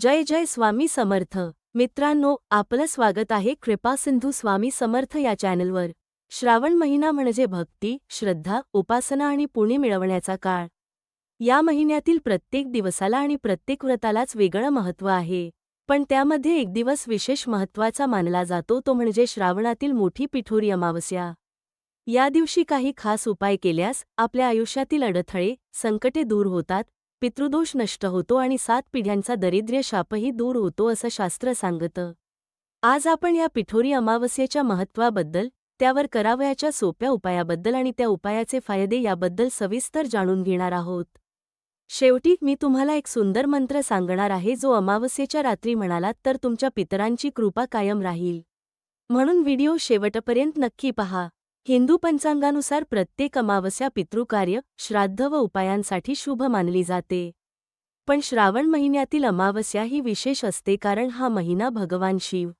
जय जय स्वामी समर्थ. मित्रांनो आपलं स्वागत आहे कृपासिंधू स्वामी समर्थ या चॅनलवर. श्रावण महिना म्हणजे भक्ती श्रद्धा उपासना आणि पुणे मिळवण्याचा काळ. या महिन्यातील प्रत्येक दिवसाला आणि प्रत्येक व्रतालाच वेगळं महत्त्व आहे. पण त्यामध्ये एक दिवस विशेष महत्त्वाचा मानला जातो तो म्हणजे श्रावणातील मोठी पिठोरी अमावस्या. या दिवशी काही खास उपाय केल्यास आपल्या आयुष्यातील अडथळे संकटे दूर होतात पितृदोष नष्ट होतो आणि सात पिढ्यांचा दरिद्र्य शापही दूर होतो असं शास्त्र सांगतं. आज आपण या पिठोरी अमावस्येच्या महत्त्वाबद्दल त्यावर करावयाच्या सोप्या उपायाबद्दल आणि त्या उपायाचे फायदे याबद्दल सविस्तर जाणून घेणार आहोत. शेवटी मी तुम्हाला एक सुंदर मंत्र सांगणार आहे जो अमावस्येच्या रात्री म्हणालात तर तुमच्या पितरांची कृपा कायम राहील. म्हणून व्हिडिओ शेवटपर्यंत नक्की पहा. हिंदू पंचांगानुसार प्रत्येक अमावस्या पितृकार्य श्राद्ध व उपायांसाठी शुभ मानली जाते. पण श्रावण महिन्यातील अमावस्या ही विशेष असते कारण हा महिना भगवान शिव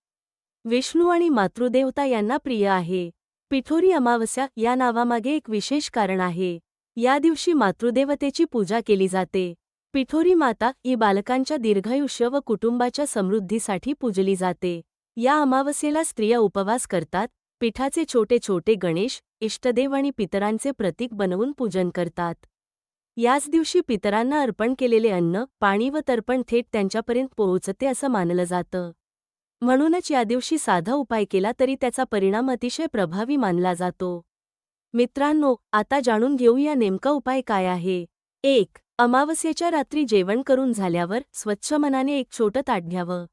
विष्णू आणि मातृदेवता यांना प्रिय आहे. पिठोरी अमावस्या या नावामागे एक विशेष कारण आहे. या दिवशी मातृदेवतेची पूजा केली जाते. पिठोरी माता ही बालकांच्या दीर्घायुष्य व कुटुंबाच्या समृद्धीसाठी पूजली जाते. या अमावस्येला स्त्रिया उपवास करतात पिठाचे छोटे छोटे गणेश इष्टदेव आणि पितरांचे प्रतीक बनवून पूजन करतात. याच दिवशी पितरांना अर्पण केलेले अन्न पाणी व तर्पण थेट त्यांच्यापर्यंत पोहोचते असं मानलं जातं. म्हणूनच या दिवशी साधा उपाय केला तरी त्याचा परिणाम अतिशय प्रभावी मानला जातो. मित्रांनो आता जाणून घेऊया नेमका उपाय काय आहे. एक अमावस्येच्या रात्री जेवण करून झाल्यावर स्वच्छ मनाने एक छोटं ताट घ्यावं.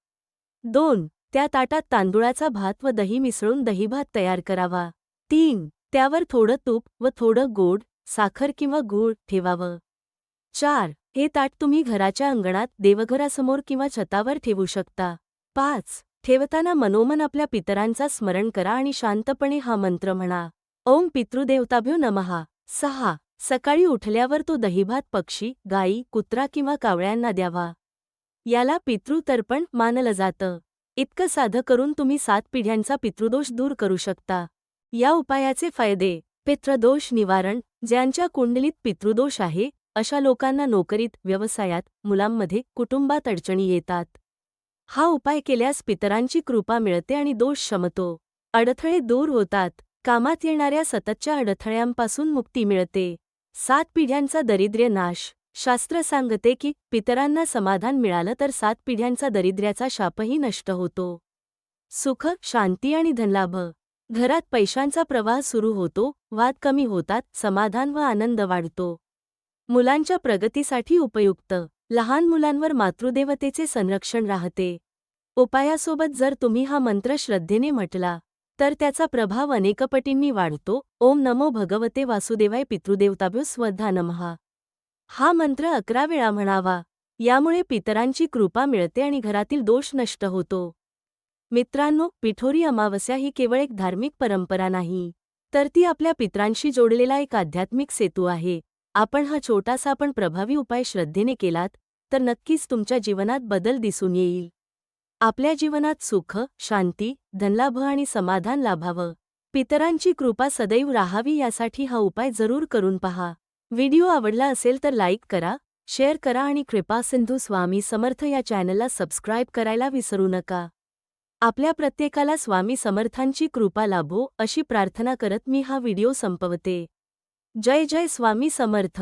दोन त्या ताटात तांदुळाचा भात व दही मिसळून दहीभात तयार करावा. तीन त्यावर थोडं तूप व थोडं गोड साखर किंवा गूळ ठेवावं. चार हे ताट तुम्ही घराच्या अंगणात देवघरासमोर किंवा छतावर ठेवू शकता. पाच ठेवताना मनोमन आपल्या पितरांचा स्मरण करा आणि शांतपणे हा मंत्र म्हणा. ओम पितृदेवताभ्यो नमहा सहा सकाळी उठल्यावर तो दहीभात पक्षी गाई कुत्रा किंवा कावळ्यांना द्यावा. याला पितृतर्पण मानलं जातं. इतकं साधं करून तुम्ही सात पिढ्यांचा पितृदोष दूर करू शकता. या उपायाचे फायदे पितृदोष निवारण ज्यांच्या कुंडलीत पितृदोष आहे अशा लोकांना नोकरीत व्यवसायात मुलांमध्ये कुटुंबात अडचणी येतात. हा उपाय केल्यास पितरांची कृपा मिळते आणि दोष शमतो. अडथळे दूर होतात कामात येणाऱ्या सततच्या अडथळ्यांपासून मुक्ती मिळते. सात पिढ्यांचा दरिद्र्य नाश. शास्त्र सांगते की पितरांना समाधान मिळालं तर सात पिढ्यांचा दरिद्र्याचा शापही नष्ट होतो. सुख शांती आणि धनलाभ. घरात पैशांचा प्रवाह सुरू होतो वाद कमी होतात समाधान व आनंद वाढतो. मुलांच्या प्रगतीसाठी उपयुक्त. लहान मुलांवर मातृदेवतेचे संरक्षण राहते. उपायासोबत जर तुम्ही हा मंत्र श्रद्धेने म्हटला तर त्याचा प्रभाव अनेकपटींनी वाढतो. ओम नमो भगवते वासुदेवाय पितृदेवताभ्यो स्वधा नमहा. हा मंत्र अकरा वेळा म्हणावा यामुळे पितरांची कृपा मिळते आणि घरातील दोष नष्ट होतो. मित्रांनो पिठोरी अमावस्या ही केवळ एक धार्मिक परंपरा नाही तर ती आपल्या पित्रांशी जोडलेला एक आध्यात्मिक सेतू आहे. आपण हा छोटासा पण प्रभावी उपाय श्रद्धेने केलात तर नक्कीच तुमच्या जीवनात बदल दिसून येईल. आपल्या जीवनात सुख शांती धनलाभ आणि समाधान लाभावं. पितरांची कृपा सदैव राहावी यासाठी हा उपाय जरूर करून पहा. व्हिडिओ आवडला असेल तर लाईक करा शेअर करा आणि कृपा सिंधू स्वामी समर्थ या चॅनलला सबस्क्राईब करायला विसरू नका. आपल्या प्रत्येकाला स्वामी समर्थांची कृपा लाभो अशी प्रार्थना करत मी हा व्हिडिओ संपवते. जय जय स्वामी समर्थ.